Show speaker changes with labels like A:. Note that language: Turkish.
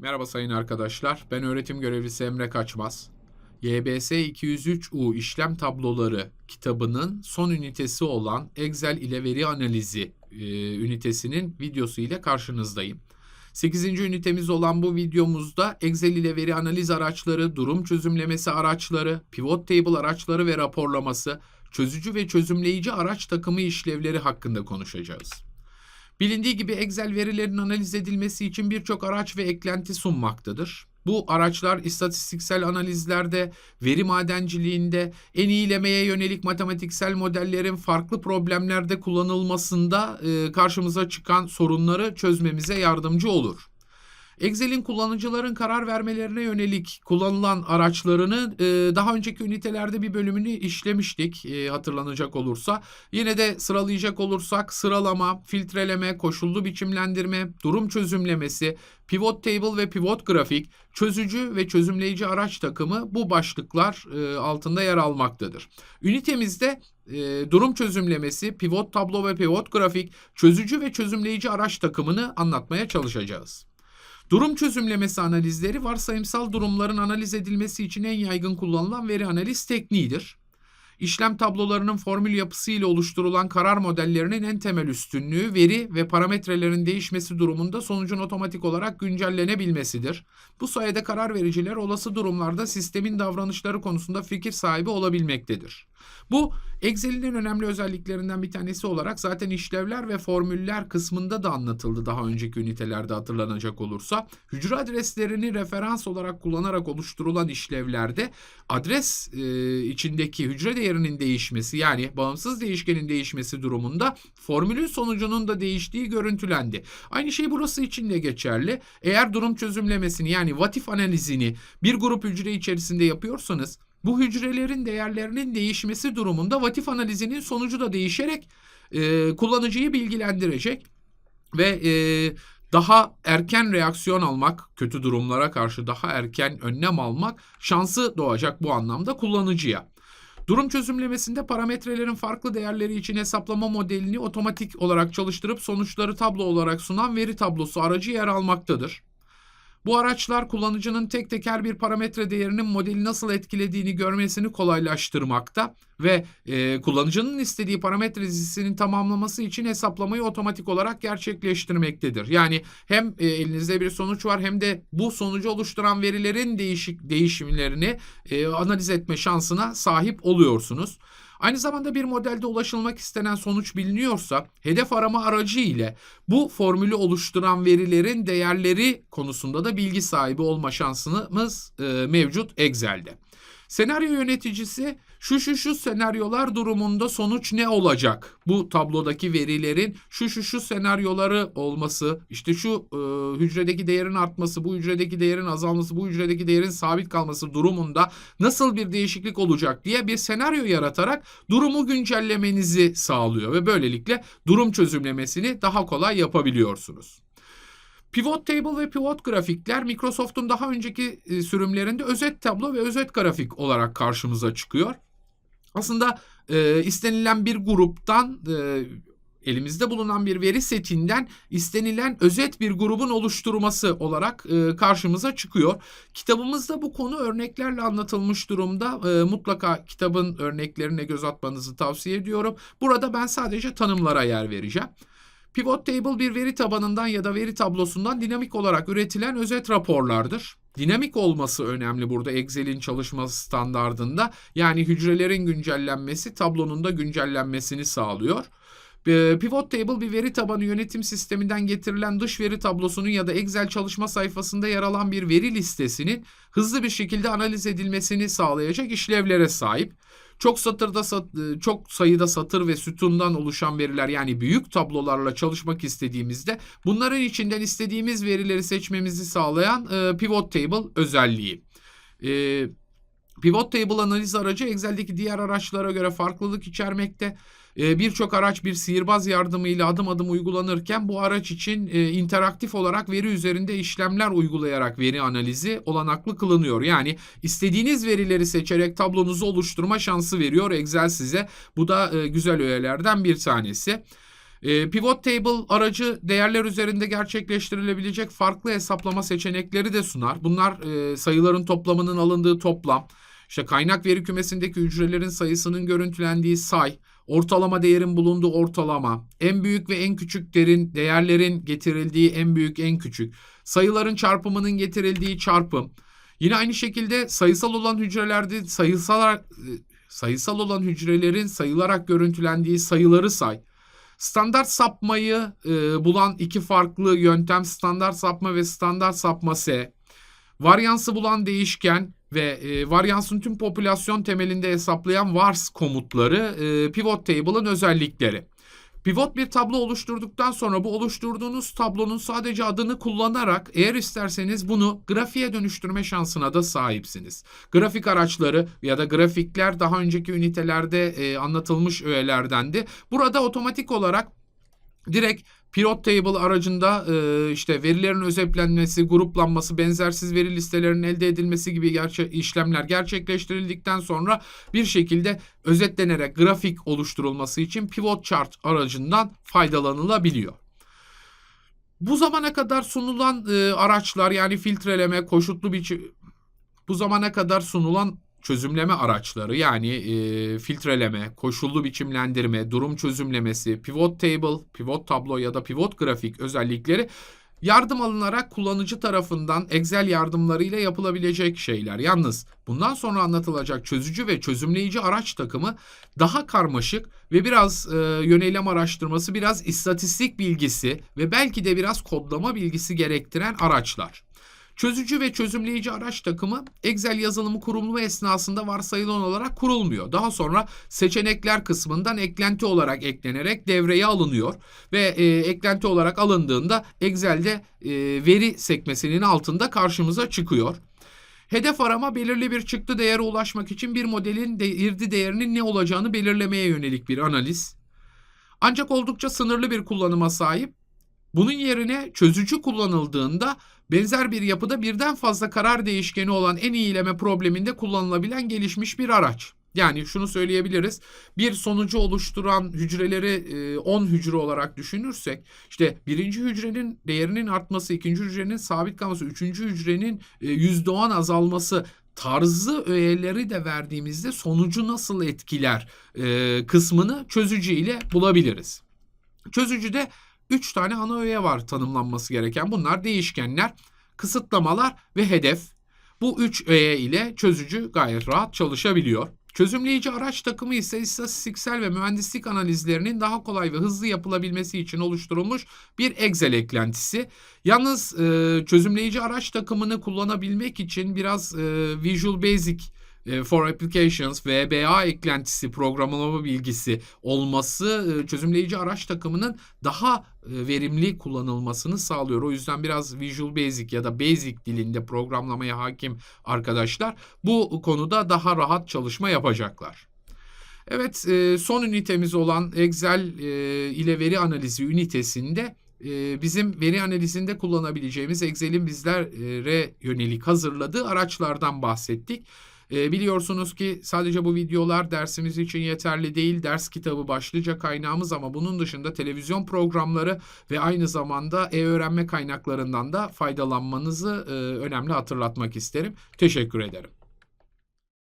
A: Merhaba sayın arkadaşlar. Ben öğretim görevlisi Emre Kaçmaz. YBS 203U işlem tabloları kitabının son ünitesi olan Excel ile veri analizi e, ünitesinin videosu ile karşınızdayım. 8. ünitemiz olan bu videomuzda Excel ile veri analiz araçları, durum çözümlemesi araçları, pivot table araçları ve raporlaması, çözücü ve çözümleyici araç takımı işlevleri hakkında konuşacağız. Bilindiği gibi Excel verilerin analiz edilmesi için birçok araç ve eklenti sunmaktadır. Bu araçlar istatistiksel analizlerde, veri madenciliğinde, en iyilemeye yönelik matematiksel modellerin farklı problemlerde kullanılmasında e, karşımıza çıkan sorunları çözmemize yardımcı olur. Excel'in kullanıcıların karar vermelerine yönelik kullanılan araçlarını e, daha önceki ünitelerde bir bölümünü işlemiştik e, hatırlanacak olursa. Yine de sıralayacak olursak sıralama, filtreleme, koşullu biçimlendirme, durum çözümlemesi, pivot table ve pivot grafik, çözücü ve çözümleyici araç takımı bu başlıklar e, altında yer almaktadır. Ünitemizde e, durum çözümlemesi, pivot tablo ve pivot grafik, çözücü ve çözümleyici araç takımını anlatmaya çalışacağız. Durum çözümlemesi analizleri varsayımsal durumların analiz edilmesi için en yaygın kullanılan veri analiz tekniğidir. İşlem tablolarının formül yapısı ile oluşturulan karar modellerinin en temel üstünlüğü veri ve parametrelerin değişmesi durumunda sonucun otomatik olarak güncellenebilmesidir. Bu sayede karar vericiler olası durumlarda sistemin davranışları konusunda fikir sahibi olabilmektedir. Bu Excel'in önemli özelliklerinden bir tanesi olarak zaten işlevler ve formüller kısmında da anlatıldı daha önceki ünitelerde hatırlanacak olursa. Hücre adreslerini referans olarak kullanarak oluşturulan işlevlerde adres e, içindeki hücre değerinin değişmesi yani bağımsız değişkenin değişmesi durumunda formülün sonucunun da değiştiği görüntülendi. Aynı şey burası için de geçerli. Eğer durum çözümlemesini yani vatif analizini bir grup hücre içerisinde yapıyorsanız bu hücrelerin değerlerinin değişmesi durumunda vatif analizinin sonucu da değişerek e, kullanıcıyı bilgilendirecek ve e, daha erken reaksiyon almak, kötü durumlara karşı daha erken önlem almak şansı doğacak bu anlamda kullanıcıya. Durum çözümlemesinde parametrelerin farklı değerleri için hesaplama modelini otomatik olarak çalıştırıp sonuçları tablo olarak sunan veri tablosu aracı yer almaktadır. Bu araçlar kullanıcının tek tek her bir parametre değerinin modeli nasıl etkilediğini görmesini kolaylaştırmakta ve e, kullanıcının istediği parametre dizisinin tamamlaması için hesaplamayı otomatik olarak gerçekleştirmektedir. Yani hem e, elinizde bir sonuç var hem de bu sonucu oluşturan verilerin değişik değişimlerini e, analiz etme şansına sahip oluyorsunuz. Aynı zamanda bir modelde ulaşılmak istenen sonuç biliniyorsa hedef arama aracı ile bu formülü oluşturan verilerin değerleri konusunda da bilgi sahibi olma şansımız e, mevcut Excel'de. Senaryo yöneticisi şu şu şu senaryolar durumunda sonuç ne olacak? Bu tablodaki verilerin şu şu şu senaryoları olması, işte şu e, hücredeki değerin artması, bu hücredeki değerin azalması, bu hücredeki değerin sabit kalması durumunda nasıl bir değişiklik olacak diye bir senaryo yaratarak durumu güncellemenizi sağlıyor ve böylelikle durum çözümlemesini daha kolay yapabiliyorsunuz. Pivot Table ve Pivot grafikler Microsoft'un daha önceki e, sürümlerinde özet tablo ve özet grafik olarak karşımıza çıkıyor. Aslında e, istenilen bir gruptan e, elimizde bulunan bir veri setinden istenilen özet bir grubun oluşturması olarak e, karşımıza çıkıyor. Kitabımızda bu konu örneklerle anlatılmış durumda. E, mutlaka kitabın örneklerine göz atmanızı tavsiye ediyorum. Burada ben sadece tanımlara yer vereceğim. Pivot table bir veri tabanından ya da veri tablosundan dinamik olarak üretilen özet raporlardır. Dinamik olması önemli burada Excel'in çalışma standardında. Yani hücrelerin güncellenmesi tablonun da güncellenmesini sağlıyor. Pivot Table bir veri tabanı yönetim sisteminden getirilen dış veri tablosunun ya da Excel çalışma sayfasında yer alan bir veri listesinin hızlı bir şekilde analiz edilmesini sağlayacak işlevlere sahip. Çok satırda e, çok sayıda satır ve sütundan oluşan veriler yani büyük tablolarla çalışmak istediğimizde bunların içinden istediğimiz verileri seçmemizi sağlayan e, pivot table özelliği. E, pivot table analiz aracı Excel'deki diğer araçlara göre farklılık içermekte. Ee, birçok araç bir sihirbaz yardımıyla adım adım uygulanırken bu araç için e, interaktif olarak veri üzerinde işlemler uygulayarak veri analizi olanaklı kılınıyor. Yani istediğiniz verileri seçerek tablonuzu oluşturma şansı veriyor Excel size. Bu da e, güzel öğelerden bir tanesi. E, Pivot Table aracı değerler üzerinde gerçekleştirilebilecek farklı hesaplama seçenekleri de sunar. Bunlar e, sayıların toplamının alındığı toplam, işte kaynak veri kümesindeki hücrelerin sayısının görüntülendiği say, ortalama değerin bulunduğu ortalama, en büyük ve en küçük derin değerlerin getirildiği en büyük en küçük, sayıların çarpımının getirildiği çarpım. Yine aynı şekilde sayısal olan hücrelerde sayısal e, sayısal olan hücrelerin sayılarak görüntülendiği sayıları say. Standart sapmayı e, bulan iki farklı yöntem standart sapma ve standart sapma S. Varyansı bulan değişken ve e, varyansın tüm popülasyon temelinde hesaplayan vars komutları e, pivot table'ın özellikleri. Pivot bir tablo oluşturduktan sonra bu oluşturduğunuz tablonun sadece adını kullanarak eğer isterseniz bunu grafiğe dönüştürme şansına da sahipsiniz. Grafik araçları ya da grafikler daha önceki ünitelerde e, anlatılmış öğelerdendi. Burada otomatik olarak direkt Pivot Table aracında e, işte verilerin özetlenmesi, gruplanması, benzersiz veri listelerinin elde edilmesi gibi gerçe işlemler gerçekleştirildikten sonra bir şekilde özetlenerek grafik oluşturulması için Pivot Chart aracından faydalanılabiliyor. Bu zamana kadar sunulan e, araçlar yani filtreleme, koşutlu biçim bu zamana kadar sunulan çözümleme araçları yani e, filtreleme, koşullu biçimlendirme, durum çözümlemesi, pivot table, pivot tablo ya da pivot grafik özellikleri yardım alınarak kullanıcı tarafından Excel yardımlarıyla yapılabilecek şeyler. Yalnız bundan sonra anlatılacak çözücü ve çözümleyici araç takımı daha karmaşık ve biraz e, yönelim araştırması, biraz istatistik bilgisi ve belki de biraz kodlama bilgisi gerektiren araçlar. Çözücü ve çözümleyici araç takımı Excel yazılımı kurulumu esnasında varsayılan olarak kurulmuyor. Daha sonra seçenekler kısmından eklenti olarak eklenerek devreye alınıyor ve e, eklenti olarak alındığında Excel'de e, veri sekmesinin altında karşımıza çıkıyor. Hedef arama belirli bir çıktı değere ulaşmak için bir modelin de, irdi değerinin ne olacağını belirlemeye yönelik bir analiz. Ancak oldukça sınırlı bir kullanıma sahip. Bunun yerine çözücü kullanıldığında benzer bir yapıda birden fazla karar değişkeni olan en iyileme probleminde kullanılabilen gelişmiş bir araç. Yani şunu söyleyebiliriz. Bir sonucu oluşturan hücreleri 10 hücre olarak düşünürsek işte birinci hücrenin değerinin artması, ikinci hücrenin sabit kalması, üçüncü hücrenin %10 azalması tarzı öğeleri de verdiğimizde sonucu nasıl etkiler kısmını çözücü ile bulabiliriz. Çözücüde 3 tane ana öğe var tanımlanması gereken. Bunlar değişkenler, kısıtlamalar ve hedef. Bu 3 öğe ile çözücü gayet rahat çalışabiliyor. Çözümleyici araç takımı ise istatistiksel ve mühendislik analizlerinin daha kolay ve hızlı yapılabilmesi için oluşturulmuş bir Excel eklentisi. Yalnız e, çözümleyici araç takımını kullanabilmek için biraz e, Visual Basic for Applications VBA eklentisi programlama bilgisi olması e, çözümleyici araç takımının daha e, verimli kullanılmasını sağlıyor. O yüzden biraz Visual Basic ya da Basic dilinde programlamaya hakim arkadaşlar bu konuda daha rahat çalışma yapacaklar. Evet son ünitemiz olan Excel ile veri analizi ünitesinde bizim veri analizinde kullanabileceğimiz Excel'in bizlere yönelik hazırladığı araçlardan bahsettik. E, biliyorsunuz ki sadece bu videolar dersimiz için yeterli değil. Ders kitabı başlıca kaynağımız ama bunun dışında televizyon programları ve aynı zamanda e-öğrenme kaynaklarından da faydalanmanızı e, önemli hatırlatmak isterim. Teşekkür ederim.